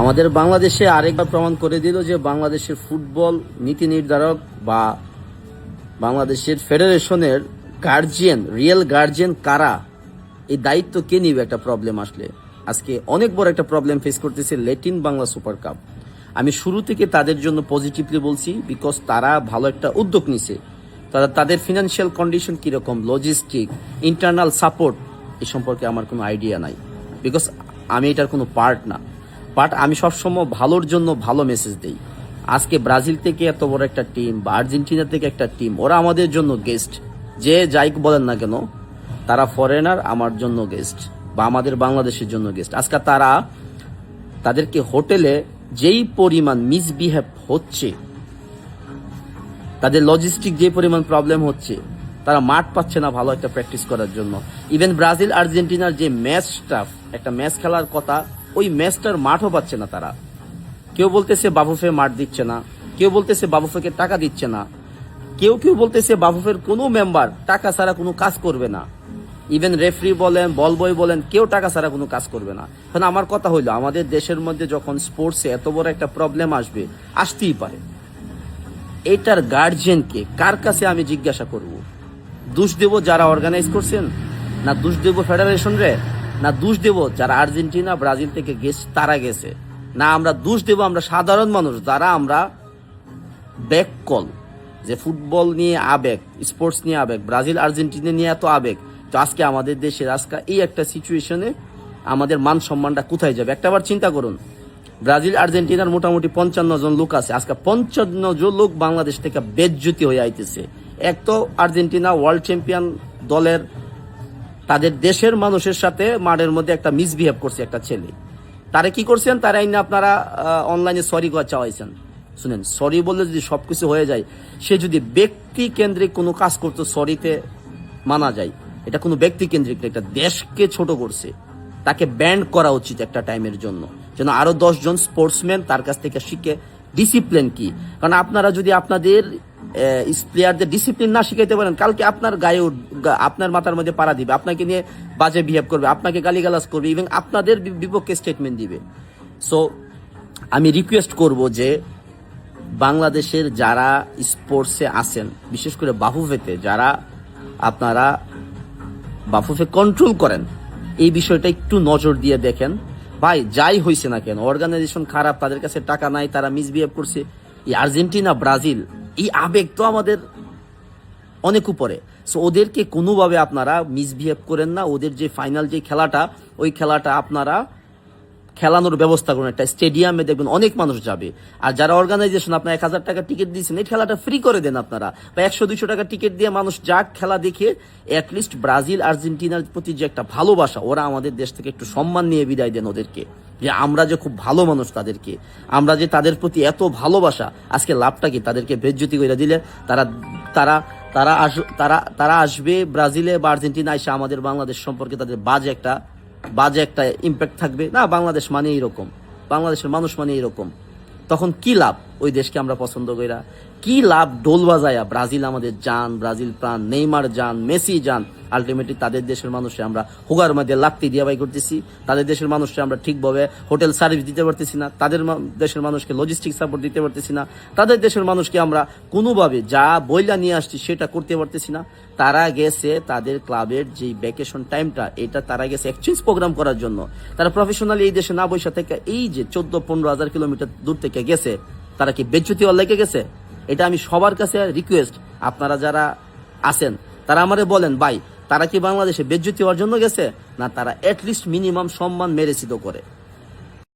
আমাদের বাংলাদেশে আরেকবার প্রমাণ করে দিল যে বাংলাদেশের ফুটবল নীতি নির্ধারক বা বাংলাদেশের ফেডারেশনের গার্জিয়ান রিয়েল গার্জিয়ান কারা? এই দায়িত্ব কে নিবে একটা প্রবলেম আসলে? আজকে অনেক বড় একটা প্রবলেম ফেস করতেছে লেটিন বাংলা সুপার কাপ আমি শুরু থেকে তাদের জন্য পজিটিভলি বলছি বিকজ তারা ভালো একটা উদ্যোগ নিছে। তারা তাদের ফিনান্সিয়াল কন্ডিশন কীরকম লজিস্টিক ইন্টারনাল সাপোর্ট এ সম্পর্কে আমার কোনো আইডিয়া নাই। বিকজ আমি এটার কোনো পার্ট না। বাট আমি সবসময় ভালোর জন্য ভালো মেসেজ দেই। আজকে ব্রাজিল থেকে এত বড় একটা টিম বা আর্জেন্টিনা থেকে একটা টিম ওরা আমাদের জন্য গেস্ট যে যাই বলেন না কেন, তারা ফরেনার আমার জন্য গেস্ট বা আমাদের বাংলাদেশের জন্য গেস্ট আজকে তারা তাদেরকে হোটেলে যেই পরিমাণ মিসবিহেভ হচ্ছে, তাদের লজিস্টিক যে পরিমাণ প্রবলেম হচ্ছে, তারা মাঠ পাচ্ছে না ভালো একটা প্র্যাকটিস করার জন্য। ইভেন ব্রাজিল আর্জেন্টিনার যে ম্যাচটা একটা ম্যাচ খেলার কথা ওই ম্যাচটার মাঠও পাচ্ছে না তারা। কেউ বলতেছে বাবুফে মাঠ দিচ্ছে না, কেউ বলতেছে বাবুফেকে টাকা দিচ্ছে না, কেউ কেউ বলতেছে বাবুফের কোনো মেম্বার টাকা ছাড়া কোনো কাজ করবে না। ইভেন রেফারি বলেন বল বয় বলেন, কেউ টাকা ছাড়া কোনো কাজ করবে না। কারণ আমার কথা হইল, আমাদের দেশের মধ্যে যখন স্পোর্টসে এত বড় একটা প্রবলেম আসবে, আসতেই পারে। এটার গার্জিয়ানকে কার কাছে আমি জিজ্ঞাসা করব? দোষ দেব যারা অর্গানাইজ করছেন, না দোষ দেব ফেডারেশন রে? না দোষ দেব যারা আর্জেন্টিনা, ব্রাজিল থেকে গেছে, তারা গেছে। না আমরা দোষ দেব, আমরা সাধারণ মানুষ, যারা আমরা ব্যাক কল, যে ফুটবল নিয়ে আবেগ, স্পোর্টস নিয়ে আবেগ, ব্রাজিল, আর্জেন্টিনা নিয়ে এত আবেগ, তো আজকে আমাদের দেশের আজকে এই একটা সিচুয়েশনে আমাদের মান সম্মানটা কোথায় যাবে? একটাবার চিন্তা করুন। ব্রাজিল, আর্জেন্টিনার মোটামুটি পঞ্চান্ন জন লোক আছে। আজকে পঞ্চান্ন জন লোক বাংলাদেশ থেকে বেজ্জুতি হয়ে আইতেছে। এক তো আর্জেন্টিনা ওয়ার্ল্ড চ্যাম্পিয়ন দলের তাদের দেশের মানুষের সাথে মাঠের মধ্যে একটা মিসবিহেভ করছে একটা ছেলে। তারা কি করছেন? তারা এনে আপনারা অনলাইনে সরি করা চাওয়াইছেন। শুনেন সরি বললে যদি সবকিছু হয়ে যায়, সে যদি ব্যক্তি কেন্দ্রিক কোনো কাজ করতো সরিতে মানা যায়। এটা কোনো ব্যক্তি কেন্দ্রিক একটা দেশকে ছোট করছে। তাকে ব্যান্ড করা উচিত একটা টাইমের জন্য। যেন আরও দশজন স্পোর্টসম্যান তার কাছ থেকে শিখে ডিসিপ্লিন কি? কারণ আপনারা যদি আপনাদের প্লেয়ারদের ডিসিপ্লিন না শিখাইতে পারেন, কালকে আপনার গায়ে আপনার মাথার মধ্যে পাড়া দিবে, আপনাকে নিয়ে বাজে বিহেভ করবে, আপনাকে গালিগালাজ করবে ইভেন আপনাদের বিপক্ষে স্টেটমেন্ট দিবে। সো আমি রিকোয়েস্ট করব যে বাংলাদেশের যারা স্পোর্টসে আছেন, বিশেষ করে বাফুফেতে, যারা আপনারা বাফুফে কন্ট্রোল করেন, এই বিষয়টা একটু নজর দিয়ে দেখেন। ভাই, যাই হয়েছে না কেন অর্গানাইজেশন খারাপ, তাদের কাছে টাকা নাই, তারা মিসবিহেভ করছে। এই আর্জেন্টিনা, ব্রাজিল এই আবেগ তো আমাদের অনেক উপরে। সো ওদেরকে কোনোভাবে আপনারা মিসবিহেভ করেন না। ওদের যে ফাইনাল যে খেলাটা, ওই খেলাটা আপনারা খেলানোর ব্যবস্থা করুন। একটা স্টেডিয়ামে দেখবেন অনেক মানুষ যাবে। আর যারা অর্গানাইজেশন আপনার এক হাজার টাকা টিকিট দিয়েছেন, এই খেলাটা ফ্রি করে দেন আপনারা। বা একশো, দুইশো টাকা টিকিট দিয়ে মানুষ যাক, খেলা দেখে অ্যাটলিস্ট ব্রাজিল, আর্জেন্টিনার প্রতি যে একটা ভালোবাসা, ওরা আমাদের দেশ থেকে একটু সম্মান নিয়ে বিদায় দেন ওদেরকে। যে আমরা যে খুব ভালো মানুষ তাদেরকে। আমরা যে তাদের প্রতি এত ভালোবাসা, আজকে লাভটা কি? তাদেরকে বেজ্জতি করে দিলে তারা তারা তারা আস, তারা তারা আসবে ব্রাজিলে বা আর্জেন্টিনা এসে আমাদের বাংলাদেশ সম্পর্কে তাদের বাজে একটা বাজে একটা ইম্প্যাক্ট থাকবে। না, বাংলাদেশ মানে এইরকম বাংলাদেশের মানুষ মানে এইরকম তখন কি লাভ? ওই দেশকে আমরা পছন্দ কইরা কি লাভ ডোল বাজায়া? ব্রাজিল আমাদের জান, ব্রাজিল প্রাণ, নেইমার জান, মেসি যান আলটিমেটলি তাদের দেশের মানুষে আমরা হুগার মধ্যে লাত্তি দিয়া বাই করতেছি। তাদের দেশের মানুষকে আমরা ঠিকভাবে হোটেল সার্ভিস দিতে পারতেছি না। তাদের দেশের মানুষকে লজিস্টিক সাপোর্ট দিতে পারতেছি না। তাদের দেশের মানুষকে আমরা কোনোভাবে যা বইলা নিয়ে আসছি সেটা করতে পারতেছি না। তারা গেছে তাদের ক্লাবের যে ভ্যাকেশন টাইমটা এটা তারা গেছে এক্সচেঞ্জ প্রোগ্রাম করার জন্য। তারা প্রফেশনালি এই দেশে না বৈশা থেকে এই যে চোদ্দ, পনেরো হাজার কিলোমিটার দূর থেকে গেছে, তারা কি বেজ্জতি লেগে গেছে? এটা আমি সবার কাছে রিকোয়েস্ট আপনারা যারা আছেন, তারা আমারে বলেন, ভাই, তারা কি বাংলাদেশে বেজ্যুতি হওয়ার জন্য গেছে? না, তারা অ্যাটলিস্ট মিনিমাম সম্মান মেরেছিত করে।